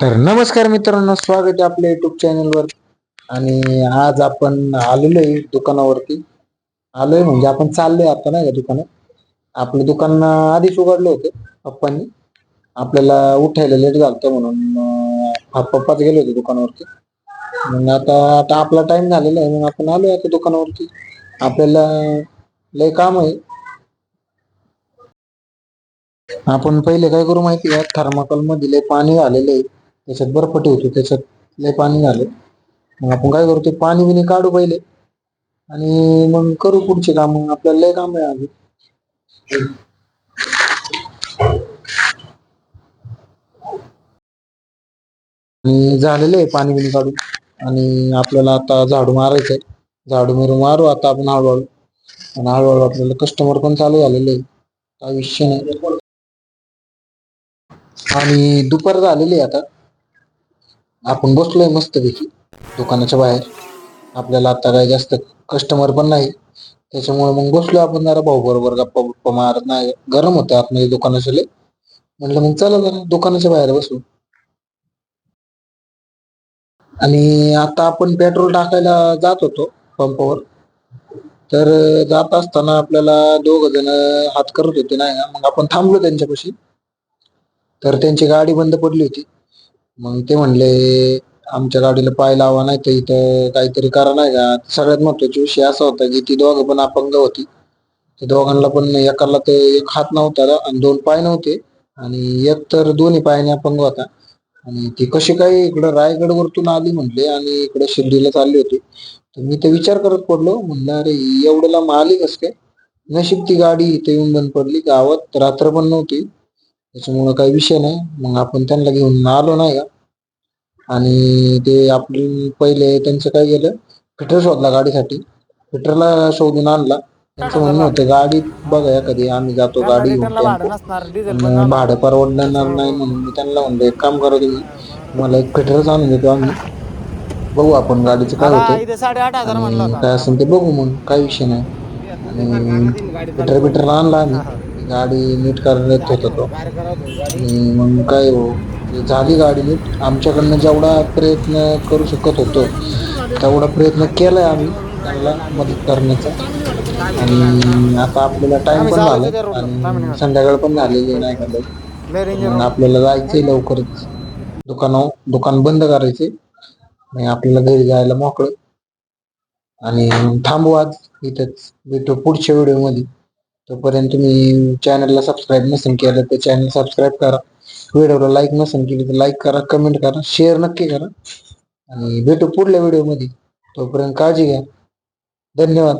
तर नमस्कार मित्रांनो स्वागत आहे आपल्या युट्यूब चॅनलवर आणि आज आपण आलेलो आहे दुकानावरती. आलोय म्हणजे आपण चाललोय आता नाही का दुकानात. आपलं दुकान आधीच उघडलं होतं पप्पांनी. आपल्याला उठायला लेट झालं म्हणून पप्पाच गेले होते दुकानावरती. मग आता आता आपला टाइम झालेला आहे मग आपण आलोय आता दुकानावरती. आपल्याला लय काम आहे. आपण पहिले काय करू माहिती आहे थर्माकोलमध्ये लय पाणी आलेलं आहे. त्याच्यात बर्फ ठेवतो त्याच्यात लय पाणी झालं. मग आपण काय करू ते पाणी बिणी काढू पहिले. आणि मग करू पुढचे काम आपल्याला लय काम आहे अजून. आणि झालेलं आहे पाणी बिणी काढून. आणि आपल्याला आता झाडू मारायचंय झाडू मिरू मारू आता आपण हळूहळू. आणि हळूहळू आपल्याला कस्टमर पण चालू झालेले आहे काय विषय नाही. आणि दुपार झालेली आहे आता. आपण बसलोय मस्तपैकी दुकानाच्या बाहेर. आपल्याला आता काही जास्त कस्टमर पण नाही. त्याच्यामुळे मग बसलो आपण जरा भाऊ बरोबर गप्पा गुप्पा मारत नाही. गरम होतं आतमध्ये दुकानाच्या लय. म्हटलं मग चला जरा दुकानाच्या बाहेर बसू. आणि आता आपण पेट्रोल टाकायला जात होतो पंपावर तर जात असताना आपल्याला दोघ जण हात करत होते नाही मग आपण थांबलो त्यांच्यापाशी. तर त्यांची गाडी बंद पडली होती. मग ते म्हणले आमच्या गाडीला पाय लावा नाही तर इथं काहीतरी करा नाही का? सगळ्यात महत्त्वाचा विषय असा होता की ती दोघं पण अपंग होती. ते दोघांना पण एकाला तर एक हात नव्हता आणि दोन पाय नव्हते. आणि एक तर दोन्ही पायाने अपंग होता. आणि ती कशी काही इकडं रायगड वरतून आली म्हणले आणि इकडे शिर्डीला चालली होती. तर मी ते विचार करत पडलो. म्हणलं अरे एवढं लांब आली कस काय? नशीब ती गाडी इथे येऊन बंद पडली. गावात रात्र पण नव्हती. त्याच्यामुळं काही विषय नाही. मग आपण त्यांना घेऊन आलो नाही का? आणि ते आपली पहिले त्यांचं काय केलं फिटर शोधला गाडीसाठी. फिटरला शोधून आणला. त्यांचं म्हणणं होतं गाडी बघा एखादी आम्ही जातो गाडी घेऊन भाडं परवडणार नाही म्हणून मी त्यांना म्हणलं एक काम करा तुम्ही मला एक फिटरच आणून देतो आम्ही. बघू आपण गाडीचं काय होतं. काय असेल ते बघू मग काही विषय नाही. आणि फिटर बिटर आणला आम्ही. गाडी नीट करण्यात होता तो. आणि मग काय हो झाली गाडी नीट. आमच्याकडनं जेवढा प्रयत्न करू शकत होतो तेवढा प्रयत्न केलाय आम्ही त्यांना मदत करण्याचा. आणि आता आपल्याला टाइम पण झाला आणि संध्याकाळ पण झालेली नाही का? आपल्याला जायचंय लवकरच. दुकान दुकान बंद करायचे आणि आपल्याला घरी जायला मोकळं. आणि थांबू आज. इथंच भेटू पुढच्या व्हिडिओमध्ये. तोपर्यंत तुम्ही चॅनलला सबस्क्राईब नसेल केलं तर चॅनल सबस्क्राईब करा. व्हिडिओला लाईक नसेल केली तर लाईक करा कमेंट करा शेअर नक्की करा. आणि भेटू पुढल्या व्हिडिओमध्ये तोपर्यंत काळजी घ्या. धन्यवाद.